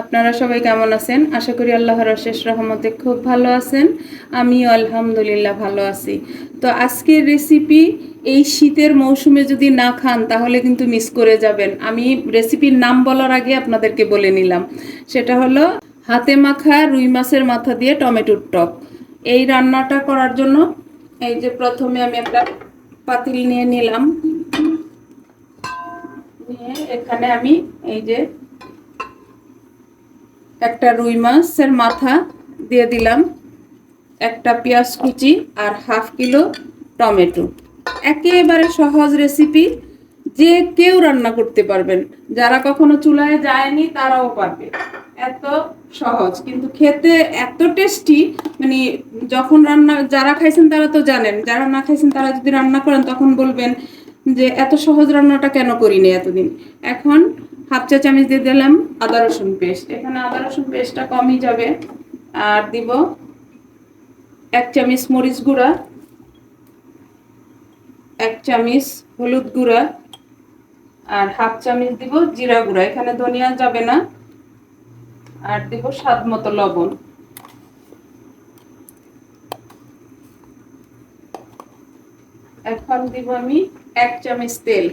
আপনারা সবাই কেমন আছেন? আশা করি আল্লাহর অশেষ রহমতে খুব ভালো আছেন। আমিও আলহামদুলিল্লাহ ভালো আছি। তো আজকের রেসিপি এই শীতের মৌসুমে যদি না খান, তাহলে কিন্তু মিস করে যাবেন। আমি রেসিপির নাম বলার আগে আপনাদেরকে বলে নিলাম। সেটা হলো হাতে মাখা রুই মাছের মাথা দিয়ে টমেটোর টক। এই রান্নাটা করার জন্য এই যে প্রথমে আমি একটা পাতিল নিয়ে নিলাম। এখানে আমি এই যে একটা রুই মাছের মাথা দিয়ে দিলাম, একটা পেঁয়াজ কুচি আর হাফ কিলো টমেটো। একেবারে সহজ রেসিপি যে কেউ রান্না করতে পারবেন। যারা কখনো চুলায় যায়নি, তারাও পারবে। এত সহজ, কিন্তু খেতে এত টেস্টি মানে যখন রান্না, যারা খাইছেন তারা তো জানেন, যারা না খাইছেন তারা যদি রান্না করেন তখন বলবেন যে এত সহজ রান্নাটা কেন করিনি এতদিন? এখন হাফ চা চামচ দিয়ে দিলাম আদা রসুন পেস্ট। এখানে আদা রসুন পেস্টটা কমই যাবে। আর দিব এক চামচ মরিচ গুঁড়া, এক চামচ হলুদ গুঁড়া, আর হাফ চামচ দিব জিরা গুঁড়া। এখানে ধনিয়া যাবে না। আর দিব স্বাদ মতো লবণ। এখন দিব আমি এক চামচ তেল।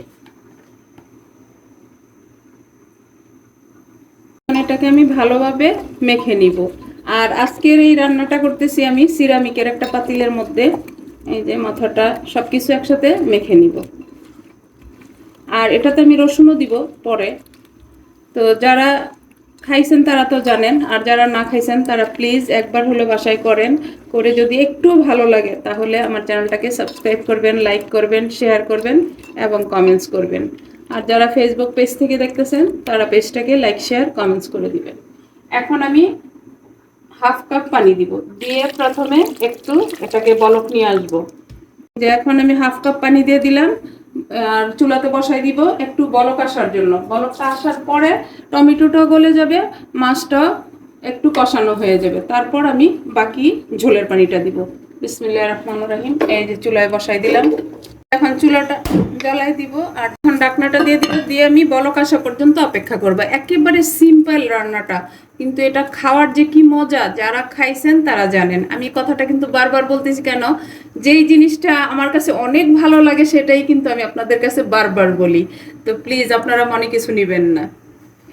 এটাকে আমি ভালোভাবে মেখে নিব। আর আজকের এই রান্নাটা করতেছি আমি সিরামিকের একটা পাতিলের মধ্যে। এই যে মাথাটা সব কিছু একসাথে মেখে নিব। আর এটাতে আমি রসুনও দিব পরে। তো যারা খাইছেন তারা তো জানেন, আর যারা না খাইছেন তারা প্লিজ একবার হলো বাসায় করেন, করে যদি একটু ভালো লাগে তাহলে আমার চ্যানেলটাকে সাবস্ক্রাইব করবেন লাইক করবেন শেয়ার করবেন এবং কমেন্টস করবেন। আর যারা ফেসবুক পেজ থেকে দেখতেছেন, তারা পেজটাকে লাইক শেয়ার কমেন্টস করে দিবেন। এখন আমি হাফ কাপ পানি দিব, দিয়ে প্রথমে একটু এটাকে বলক নিয়ে আসব। যে এখন আমি হাফ কাপ পানি দিয়ে দিলাম আর চুলাতে বসাই দিব একটু বলক আসার জন্য। বলকটা আসার পরে টমেটোটা গলে যাবে মাছটা একটু কষানো হয়ে যাবে। তারপর আমি বাকি ঝোলের পানিটা দিব। বিসমিল্লা রহমান রাহিম। এই যে চুলায় বসাই দিলাম। এখন চুলাটা জ্বালাই দিব আর এখন ডাকনাটা দিয়ে দিব, দিয়ে আমি বলক আসা পর্যন্ত অপেক্ষা করব। একেবারে সিম্পল রান্নাটা, কিন্তু এটা খাওয়ার যে কি মজা, যারা খাইছেন তারা জানেন। আমি কথাটা কিন্তু বারবার বলতেছি কেন, যেই জিনিসটা আমার কাছে অনেক ভালো লাগে সেটাই কিন্তু আমি আপনাদের কাছে বারবার বলি। তো প্লিজ আপনারা মনে কিছু নেবেন না।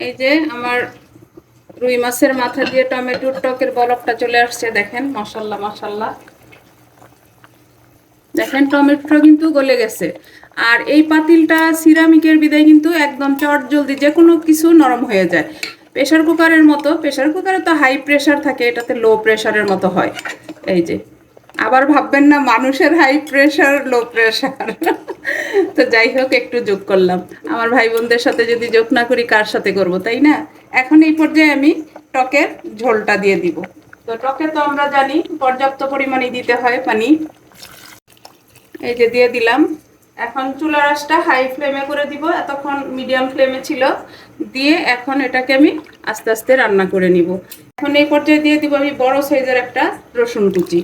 এই যে আমার রুই মাছের মাথা দিয়ে টমেটোর টকের বলকটা চলে আসছে, দেখেন মশাল্লা মশাল্লা দেখেন টমেটোটা কিন্তু গলে গেছে। আর এই পাতিলটা সিরামিকের বিদায় কিন্তু একদম চট জলদি যে কোনো কিছু নরম হয়ে যায়। প্রেশার কুকারের মতো প্রেশার কুকারে তো হাই প্রেশার থাকে, এটাতে লো প্রেশারের মতো হয়। এই যে, আবার ভাববেন না মানুষের হাই প্রেশার লো প্রেশার তো যাই হোক, একটু যোগ করলাম। আমার ভাই বোনদের সাথে যদি যোগ না করি, কার সাথে করব, তাই না? এখন এই পর্যায়ে আমি টকের ঝোলটা দিয়ে দিব। তো টকে তো আমরা জানি, পর্যাপ্ত পরিমাণে দিতে হয় পানি। এই যে দিয়ে দিলাম। এখন চুলা আঁচটা হাই ফ্লেমে করে দিব, এতক্ষণ মিডিয়াম ফ্লেমে ছিল। দিয়ে এখন এটাকে আমি আস্তে আস্তে রান্না করে নিব। এখন এই পর্যায়ে দিয়ে দিব আমি বড় সাইজের একটা রসুন কুচি।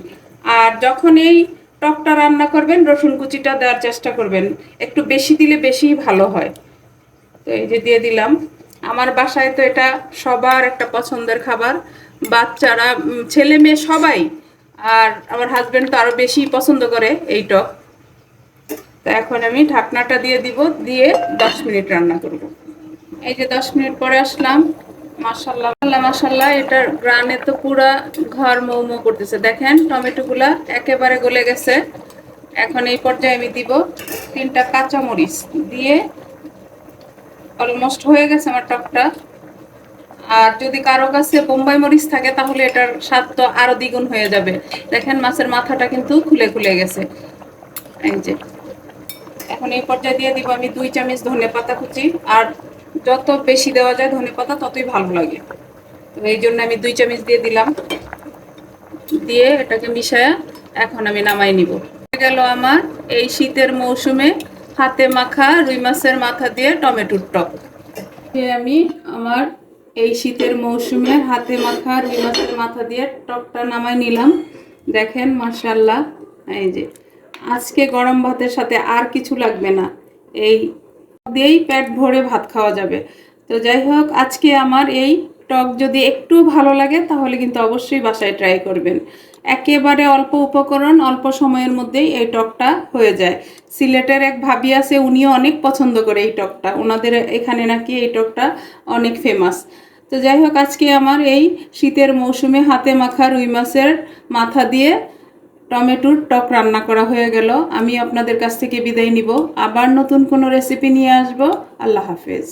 আর যখন এই টকটা রান্না করবেন, রসুন কুচিটা দেওয়ার চেষ্টা করবেন। একটু বেশি দিলে বেশি ভালো হয়। তো এই যে দিয়ে দিলাম। আমার বাসায় তো এটা সবার একটা পছন্দের খাবার। বাচ্চারা ছেলে মেয়ে সবাই, আর আমার হাজব্যান্ড তো আরও বেশি পছন্দ করে এই টক। তো এখন আমি ঢাকনাটা দিয়ে দিব, দিয়ে দশ মিনিট রান্না করব। এই যে দশ মিনিট পরে আসলাম মাসাল্লাহ মাসাল্লাহ এটার গ্রানে তো পুরা ঘর মৌ মৌ করতেছে। দেখেন, টমেটোগুলা একেবারে গলে গেছে। এখন এই পর্যায়ে আমি দিব তিনটা কাঁচা মরিচ দিয়ে অলমোস্ট হয়ে গেছে আমার টকটা। আর যদি কারও কাছে বোম্বাই মরিচ থাকে, তাহলে এটার স্বাদ তো আরও দ্বিগুণ হয়ে যাবে। দেখেন, মাছের মাথাটা কিন্তু খুলে খুলে গেছে। এই যে এখন এই পর্যায়ে দিয়ে দিব আমি দুই চামচ ধনে পাতা কুচি। আর যত বেশি দেওয়া যায় ধনে পাতা, ততই ভালো লাগে। তো এই জন্য আমি দুই চামচ দিয়ে দিলাম। দিয়ে এটাকে মিশায়া এখন আমি নামাই নিব। গেল আমার এই শীতের মৌসুমে হাতে মাখা রুই মাছের মাথা দিয়ে টমেটোর টক। আমি আমার এই শীতের মৌসুমে হাতে মাখা রুই মাছের মাথা দিয়ে টকটা নামাই নিলাম। দেখেন মার্শাল্লাহ এই যে। আজকে গরম ভাতের সাথে আর কিছু লাগবে না। এই দিয়েই পেট ভরে ভাত খাওয়া যাবে। তো যাই হোক, আজকে আমার এই টক যদি একটু ভালো লাগে, তাহলে কিন্তু অবশ্যই বাসায় ট্রাই করবেন। একেবারে অল্প উপকরণ, অল্প সময়ের মধ্যেই এই টকটা হয়ে যায়। সিলেটের এক ভাবি আছে, উনিও অনেক পছন্দ করে এই টকটা। ওনাদের এখানে নাকি এই টকটা অনেক ফেমাস তো যাই হোক, আজকে আমার এই শীতের মৌসুমে হাতে মাখা রুই মাছের মাথা দিয়ে টমেটোর টক রান্না করা হয়ে গেল। আমি আপনাদের কাছ থেকে বিদায় নিব। আবার নতুন কোনো রেসিপি নিয়ে আসব। আল্লাহ হাফেজ।